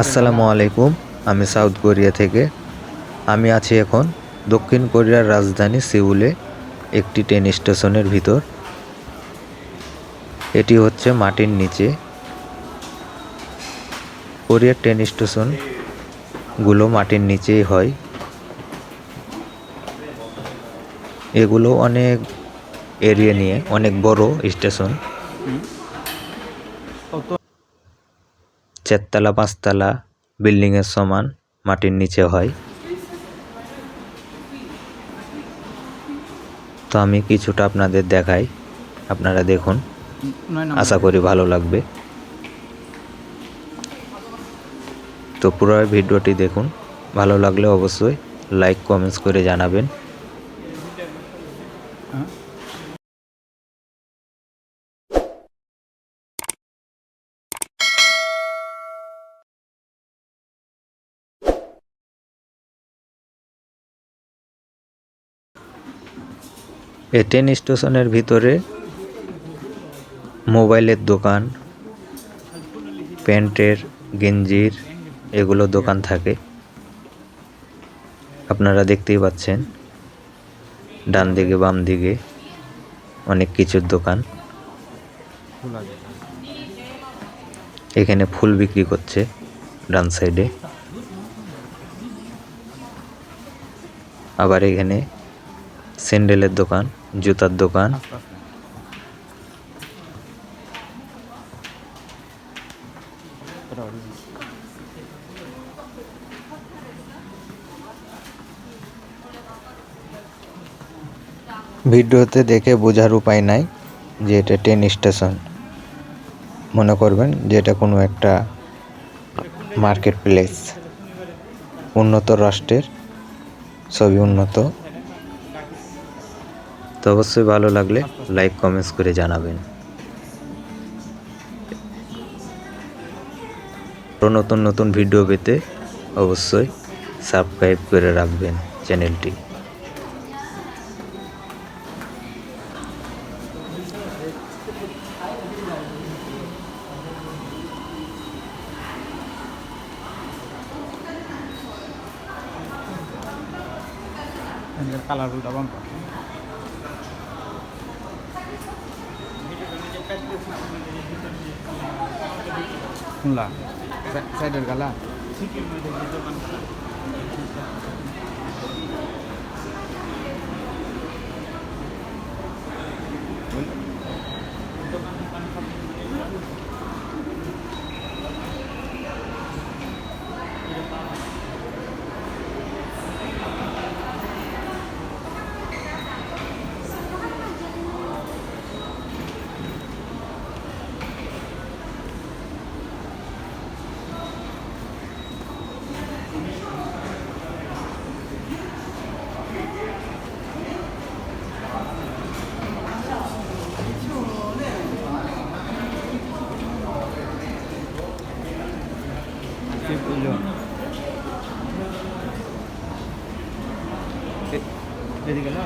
আসসালামু আলাইকুম, আমি সাউথ কোরিয়া থেকে। আমি আছি এখন দক্ষিণ কোরিয়ার রাজধানী সিউলে, একটি ট্রেন স্টেশনের ভিতর। এটি হচ্ছে মাটির নিচে। কোরিয়ার ট্রেন স্টেশনগুলো মাটির নিচেই হয়। এগুলো অনেক এরিয়া নিয়ে, অনেক বড় স্টেশন। চারতলা পাঁচতলা বিল্ডিংয়ের সমান মাটির নিচে হয়। তো আমি কিছুটা আপনাদের দেখাই। আপনারা দেখুন। আশা করি ভালো লাগবে। তো পুরো ভিডিওটি দেখুন। ভালো লাগলে অবশ্যই লাইক কমেন্টস করে জানাবেন। এই ট্রেন স্টেশনের ভিতরে মোবাইলের দোকান, প্যান্টের গেঞ্জির এগুলো দোকান থাকে। আপনারা দেখতেই পাচ্ছেন, ডান দিকে, বাম দিকে অনেক কিছুর দোকান। এখানে ফুল বিক্রি করছে ডান সাইডে। আবার এখানে স্যান্ডেলের দোকান। জুতার দোকান। ভিডিওতে দেখে বোঝার উপায় নাই যে এটা ট্রেন স্টেশন মনে করবেন যে এটা কোনো একটা মার্কেট প্লেস উন্নত রাষ্ট্রের সবই উন্নত। তো অবশ্যই ভালো লাগলে লাইক কমেন্টস করে জানাবেন। আরও নতুন নতুন ভিডিও পেতে অবশ্যই সাবস্ক্রাইব করে রাখবেন চ্যানেলটি কালারফুলটা শুনলা সাইডের গালা এদিকে না